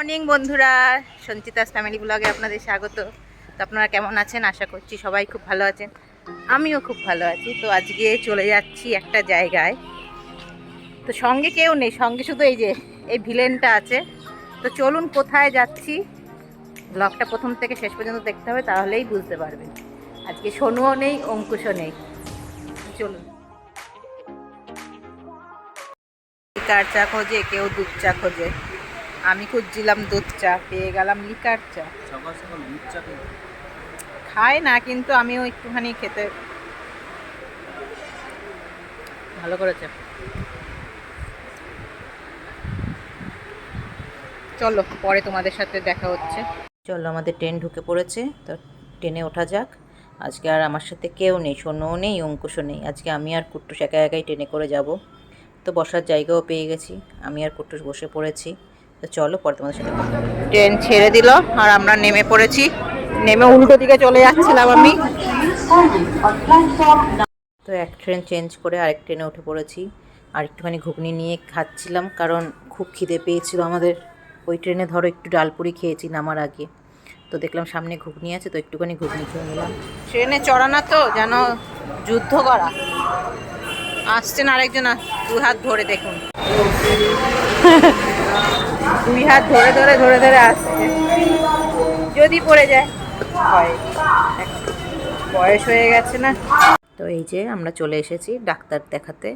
Morning বন্ধুরা, Sanchita's family ব্লগে আপনাদের স্বাগত। তো আপনারা কেমন আছেন? আশা করছি সবাই খুব ভালো আছেন। আমিও খুব ভালো আছি। তো আজকে চলে যাচ্ছি একটা জায়গায়। তো সঙ্গে কেউ নেই, সঙ্গে শুধু এই যে, এই ভিলেনটা আছে। তো চলুন কোথায় যাচ্ছি? ব্লগটা প্রথম থেকে শেষ পর্যন্ত দেখতে হবে, তাহলেই বুঝতে পারবেন। আজকে সোনুও নেই, অঙ্কুশও নেই। চলুন। লিকার চা খোঁজে, কেউ দুধ চা খোঁজে। আমি খুঁজছিলাম দুধ চা পেয়ে গেলাম লিকার চা। সকাল সকাল দুধ চা খেয়ে খায় না কিন্তু আমিও একটুখানি খেতে ভালো করেছে। চলো পরে তোমাদের সাথে দেখা হচ্ছে। চলো আমাদের ট্রেন ঢুকে পড়েছে তো ট্রেনে ওঠা যাক। আজকে আর আমার সাথে কেউ নেই সোনুও নেই অঙ্কুশও নেই। আজকে আমি আর কুট্টুস একা একাই ট্রেনে করে যাব। তো বসার জায়গাও পেয়ে গেছি আমি আর কুট্টুস বসে পড়েছি। তো চলো পরে তোমাদের সাথে ট্রেন ছেড়ে দিল, আর আমরা নেমে পড়েছি। নেমে উল্টো দিকে চলে যাচ্ছিলাম আমি। তো এক ট্রেন চেঞ্জ করে আরেক ট্রেনে উঠে পড়েছি। আর একটুখানি ঘুগনি নিয়ে খাচ্ছিলাম, কারণ খুব খিদে পেয়েছিল আমাদের। ওই ট্রেনে ধরো একটু ডালপুরি খেয়েছি নামার আগে। তো দেখলাম সামনে ঘুগনি আছে, তো একটুখানি ঘুগনি খেয়ে নিলাম। ট্রেনে চড়ানা তো, যেন যুদ্ধ করা। আসছেন আরেকজন, দু হাত ধরে দেখুন। দুই হাত ধরে ধরে ধরে ধরে আসছে। যদি পড়ে যায়। বয়স হয়ে গেছে না। তো এই যে আমরা চলে এসেছি ডাক্তার দেখাতে।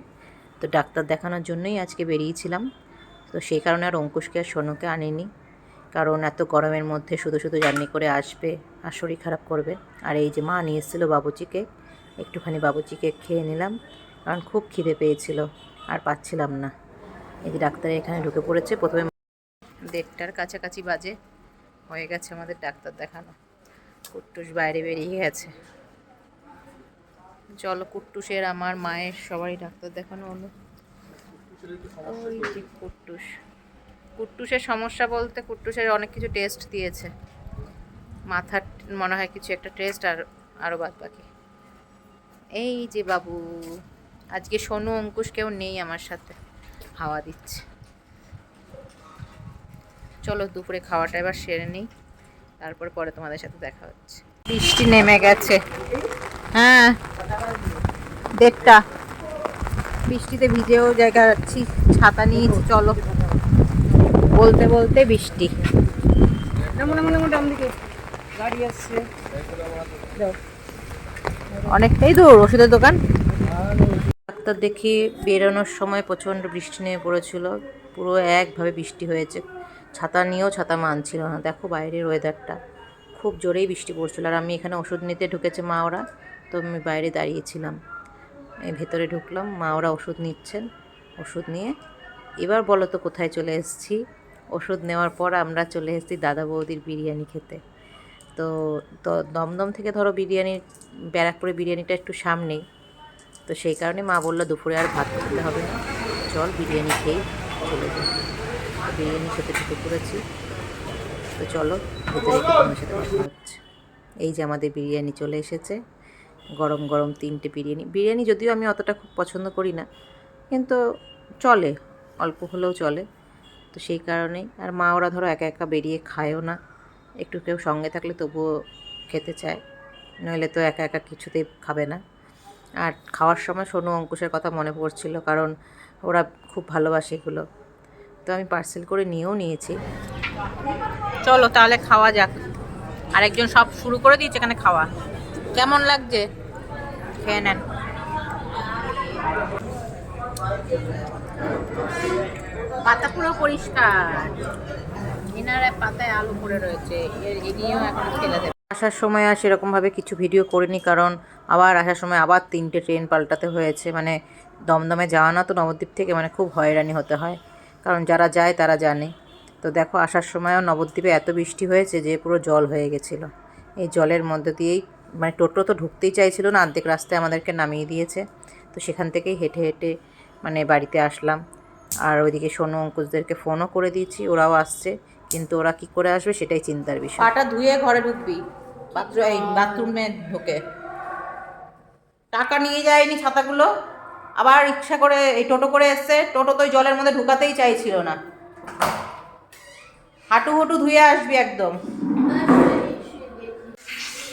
তো ডাক্তার দেখানোর জন্যই আজকে বেরিয়েছিলাম। তো সেই কারণে আর অঙ্কুশকে আর সোনুকে আনিনি। কারণ এত গরমের মধ্যে শুধু শুধু জার্নি করে আসবে আর শরীর খারাপ করবে। আর এই যে মা নিয়ে এসেছিল বাবুচিকে একটুখানি বাবুচিকে খেয়ে নিলাম। কারণ খুব খিদে পেয়েছিল। আর পাচ্ছিলাম না। এই যে ডাক্তার এখানে ঢুকে পড়েছে। প্রথমে দেড়টার কাছাকাছি বাজে। হয়ে গেছে আমাদের ডাক্তার দেখানো। কুট্টুস বাইরে বেরিয়ে গেছে। চলো কুট্টুসের আমার মায়ের সবারই ডাক্তার দেখানো হলো। ওই কুট্টুস। কুট্টুসের সমস্যা বলতে কুট্টুসের অনেক কিছু টেস্ট দিয়েছে। মাথার মনে হয় কিছু একটা টেস্ট আর আরও বাদ বাকি। এই যে বাবু, আজকে সোনু অঙ্কুশ কেউ নেই আমার সাথে। হাওয়া দিচ্ছে। চলো দুপুরে খাওয়াটা এবার সেরে নিই। তারপর পরে তোমাদের সাথে দেখা হচ্ছে। বৃষ্টি নেমে গেছে। হ্যাঁ দেড়টা। বৃষ্টিতে ভিজেও জায়গা যাচ্ছি ছাতা নিয়েছি চলো। বলতে বলতে বৃষ্টি। অনেকটাই দূর ওষুধের দোকান। ডাক্তার দেখি বেরোনোর সময় প্রচণ্ড বৃষ্টি নেমে পড়েছিল। পুরো একভাবে বৃষ্টি হয়েছে। ছাতা নিয়েও ছাতা মানছিল না। দেখো বাইরের ওয়েদারটা খুব জোরেই বৃষ্টি পড়ছিল। আর আমি এখানে ওষুধ নিতে ঢুকেছে মা ওরা। তো আমি বাইরে দাঁড়িয়েছিলাম। ভেতরে ঢুকলাম। মা ওরা ওষুধ নিচ্ছেন। ওষুধ নিয়ে এবার বলো তো কোথায় চলে এসেছি? ওষুধ নেওয়ার পর আমরা চলে এসেছি দাদা বৌদির বিরিয়ানি খেতে। তো দমদম থেকে ধরো বিরিয়ানির ব্যারাকপুরে বিরিয়ানিটা একটু সামনেই। তো সেই কারণে মা বলল, দুপুরে আর ভাত খেতে হবে না। চল বিরিয়ানি খেয়েই চলে যাই। বিরিয়ানি খেতে ঢুকে পড়েছি তো চলো, ভেতরে তোমার সাথে কথা হচ্ছে। এই যে আমাদের বিরিয়ানি চলে এসেছে। গরম গরম তিনটে বিরিয়ানি। বিরিয়ানি যদিও আমি অতটা খুব পছন্দ করি না, কিন্তু চলে, অল্প হলেও চলে। তো সেই কারণেই। আর মা ওরা ধরো একা একা বেরিয়ে খায়ও না। একটু কেউ সঙ্গে থাকলে তবুও খেতে চায়। নইলে তো একা একা কিছুতেই খাবে না। আর খাওয়ার সময় সোনু অঙ্কুশের কথা মনে পড়ছিল, কারণ ওরা খুব ভালোবাসে এগুলো। তো আমি পার্সেল করে নিয়েও নিয়েছি। চলো তাহলে খাওয়া যাক। আরেকজন সব শুরু করে দিয়েছে এখানে খাওয়া। কেমন লাগছে? খেয়ে নেন। পাতা পুরো পরিষ্কার। এনারা পাতায় আলু পড়ে রয়েছে। এগিয়েও এখন ফেলে দেবে। আসার সময় আর সেরকমভাবে কিছু ভিডিও করিনি কারণ আবার আসার সময় আবার তিনটে ট্রেন পাল্টাতে হয়েছে। মানে দমদমে যাওয়া না তো নবদ্বীপ থেকে মানে খুব হয়রানি হতে হয়। কারণ যারা যায়, তারা জানে। তো দেখো, আসার সময়ও নবদ্বীপে এত বৃষ্টি হয়েছে যে পুরো জল হয়ে গেছিল। এই জলের মধ্যে দিয়েই মানে টোটো তো ঢুকতেই চাইছিল না, অর্ধেক রাস্তায় আমাদেরকে নামিয়ে দিয়েছে। তো সেখান থেকেই হেঁটে হেঁটে মানে বাড়িতে আসলাম। আর ওইদিকে সোনু, অঙ্কুশদেরকে ফোনও করে দিয়েছি, ওরাও আসছে। কিন্তু ওরা কি করে আসবে সেটাই চিন্তার বিষয়। পাটা ধুয়ে ঘরে ঢুকবি, বাথরুম, এই বাথরুমে ঢুকে। টাকা নিয়ে যায়নি ছাতাগুলো? আবার রিক্সা করে এই টোটো করে এসছে। টোটো তো জলের মধ্যে ঢুকাতেই চাইছিল না। হাঁটু হুটু ধুয়ে আসবি একদম।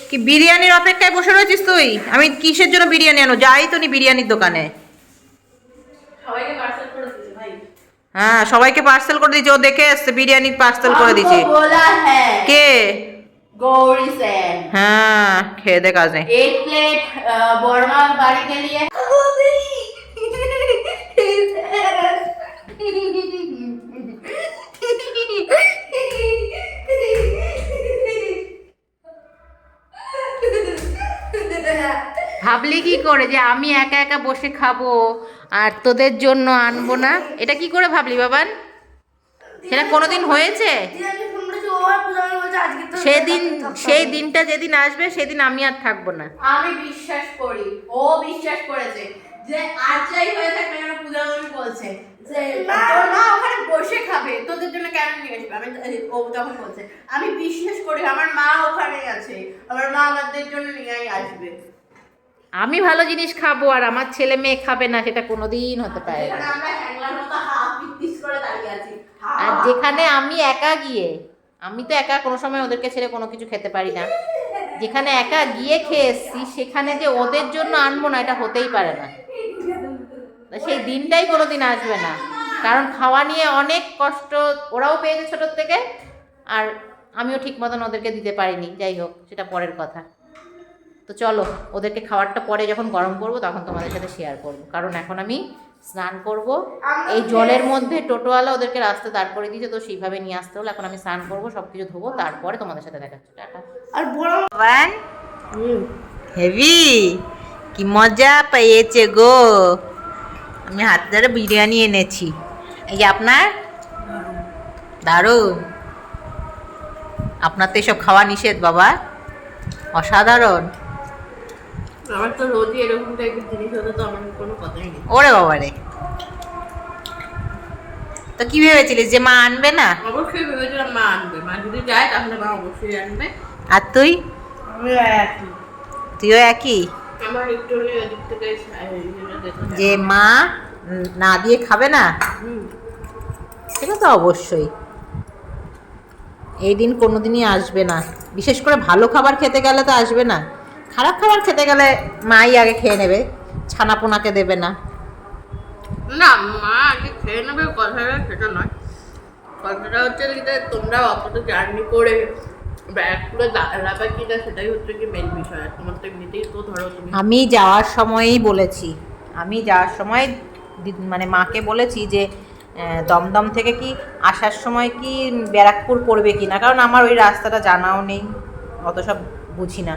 কি বিরিয়ানির অপেক্ষায় বসে রয়েছিস তুই? আমি কিসের জন্য বিরিয়ানি আনো যাই তো নি বিরিয়ানির দোকানে। হ্যাঁ সবাইকে পার্সেল করে দিচ্ছি ও দেখে এসছে বিরিয়ানি পার্সেল করে দিচ্ছি কে? গৌরী হ্যাঁ খেয়ে দে কাজ। এক প্লেট বর্মা বাড়ি কে ভাবলি কি করে যে আমি একা একা বসে খাব আর তোদের জন্য আনব না? এটা কি করে ভাবলি বাবান? সেটা কোনোদিন হয়েছে? সেদিন, সেই দিনটা যেদিন আসবে, সেদিন আমি আর থাকব না। আমি বিশ্বাস করি, ও বিশ্বাস করেছে যে আর যাই হয়ে থাকে না কেন পূজা বলছে। যে তোর মা ওখানে বসে খাবে তোদের জন্য কেন নিয়ে আসবে? আমি ও তখন বলছে আমি বিশ্বাস করি আমার মা ওখানে আছে আমার মা আমাদের জন্য নিয়েই আসবে। আমি ভালো জিনিস খাব আর আমার ছেলে মেয়ে খাবে না সেটা কোনোদিন হতে পারে না। যেখানে আমরা হ্যাংলার মতো হাফ পিস করে দাঁড়িয়ে আছি আর যেখানে আমি একা গিয়ে আমি তো একা কোনো সময় ওদেরকে ছেড়ে কোনো কিছু খেতে পারি না। যেখানে একা গিয়ে খেয়ে এসছি সেখানে যে ওদের জন্য আনব না এটা হতেই পারে না। সেই দিনটাই কোনো দিন আসবে না। কারণ খাওয়া নিয়ে অনেক কষ্ট ওরাও পেয়েছে ছোটোর থেকে আর আমিও ঠিক মতন ওদেরকে দিতে পারিনি। যাই হোক সেটা পরের কথা। তো চলো ওদেরকে খাবারটা পরে যখন গরম করব তখন তোমাদের সাথে শেয়ার করব। কারণ এখন আমি স্নান করব। এই জলের মধ্যে টোটোওয়ালা ওদেরকে রাস্তা দাঁড় করে দিয়েছে তো সেইভাবে নিয়ে আসতে হলো এখন আমি স্নান করব সব কিছু ধোবো তারপরে তোমাদের সাথে দেখাচ্ছি। টাটা। আর বড় হেভি কি মজা পেয়েছে গো। আমি হাতে ধরে বিরিয়ানি এনেছি। এই যে আপনার? দারুণ। আপনার তো এসব খাওয়া নিষেধ বাবা। অসাধারণ। আমার তো রোজই এরকম টাইপের জিনিস হতো তো আমার কোনো কথাই নেই। ওরে বাবা রে। তো কি ভেবেছিলিস যে মা আনবে না? অবশ্যই ভেবেছিলাম মা আনবে। মা যদি যায় তাহলে মা অবশ্যই আনবে। আর তুই? তুইও একই? যে মা না দিয়ে খাবে না? সেটা তো অবশ্যই। এই দিন কোনো দিনই আসবে না। বিশেষ করে ভালো খাবার খেতে গেলে তো আসবে না। খারাপ খাবার খেতে গেলে মাই আগে খেয়ে নেবে ছানাপোনাকে দেবে না। না মা আগে খেয়ে নেবে কথাটা সেটা নয়। কথাটা হচ্ছে তোমরা অতটা জার্নি করে সেটাই হচ্ছে ধরো আমি যাওয়ার সময়ই বলেছি। আমি যাওয়ার সময় মানে মাকে বলেছি যে দমদম থেকে কি আসার সময় কি ব্যারাকপুর পড়বে কি না? কারণ আমার ওই রাস্তাটা জানাও নেই, অত সব বুঝি না।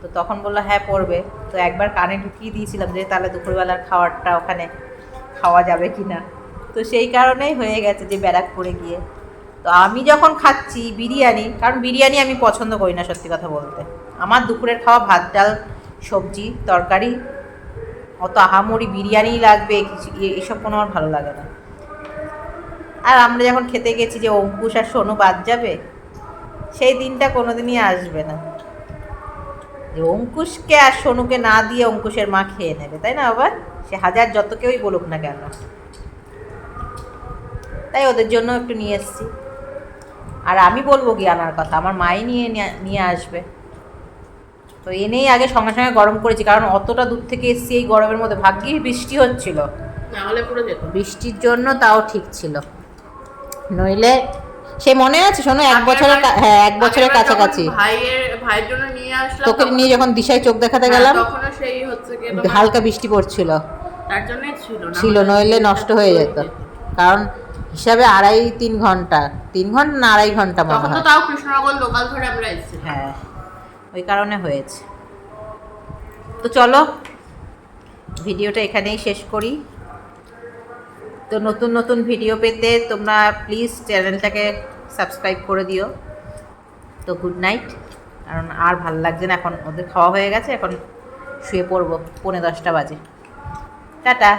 তো তখন বলল হ্যাঁ পড়বে। তো একবার কানে ঢুকিয়ে দিয়েছিলাম যে, তাহলে দুপুরবেলার খাওয়ারটা ওখানে খাওয়া যাবে কি না? তো সেই কারণেই হয়ে গেছে যে ব্যারাকপুরে গিয়ে। তো আমি যখন খাচ্ছি বিরিয়ানি, কারণ বিরিয়ানি আমি পছন্দ করি না সত্যি কথা বলতে। আমার দুপুরের খাওয়া ভাত, ডাল, সবজি, তরকারি, অত আহামরি বিরিয়ানি লাগবে এসব কোনো আমার ভালো লাগে না। আর আমরা যখন খেতে গেছি যে অঙ্কুশ আর সোনু বাদ যাবে, সেই দিনটা কোনোদিনই আসবে না। যে অঙ্কুশকে আর সোনুকে না দিয়ে অঙ্কুশের মা খেয়ে নেবে, তাই না আবার সে হাজার যত কেউই বলুক না কেন। তাই ওদের জন্য একটু নিয়ে এসেছি। আর আমি বলব কি আনার কথা আমার মাই নিয়ে নিয়ে- আসবে। তো এনেই আগে সঙ্গে সঙ্গে গরম করেছি কারণ অতটা দূর থেকে এসেছি এই গরমের মধ্যে ভাগ্যিস বৃষ্টি হচ্ছিল। নাহলে পুরো যেত। বৃষ্টির জন্য তাও ঠিক ছিল। নইলে সে মনে আছে শোনো এক বছরের হ্যাঁ এক বছরের কাছাকাছি। ভাইয়ের ভাইয়ের জন্য নিয়ে আসলাম তোকে তখন- নিয়ে যখন দিশায় চোখ দেখাতে হ্যাঁ, গেলাম সেই হচ্ছে হালকা বৃষ্টি পড়ছিল। তার ছিল ছিল নইলে নষ্ট হয়ে যেত। কারণ হিসাবে আড়াই তিন ঘণ্টা তিন ঘণ্টা না আড়াই ঘণ্টা মনে হয়। তাও কৃষ্ণনগর লোকাল ধরে আমরা এসেছি। হ্যাঁ ওই কারণে হয়েছে। তো চলো ভিডিওটা এখানেই শেষ করি। তো নতুন নতুন ভিডিও পেতে তোমরা প্লিজ চ্যানেলটাকে সাবস্ক্রাইব করে দিও। তো গুড নাইট কারণ আর ভালো লাগছে না এখন ওদের খাওয়া হয়ে গেছে এখন শুয়ে পড়ব পৌনে দশটা বাজে। টাটা।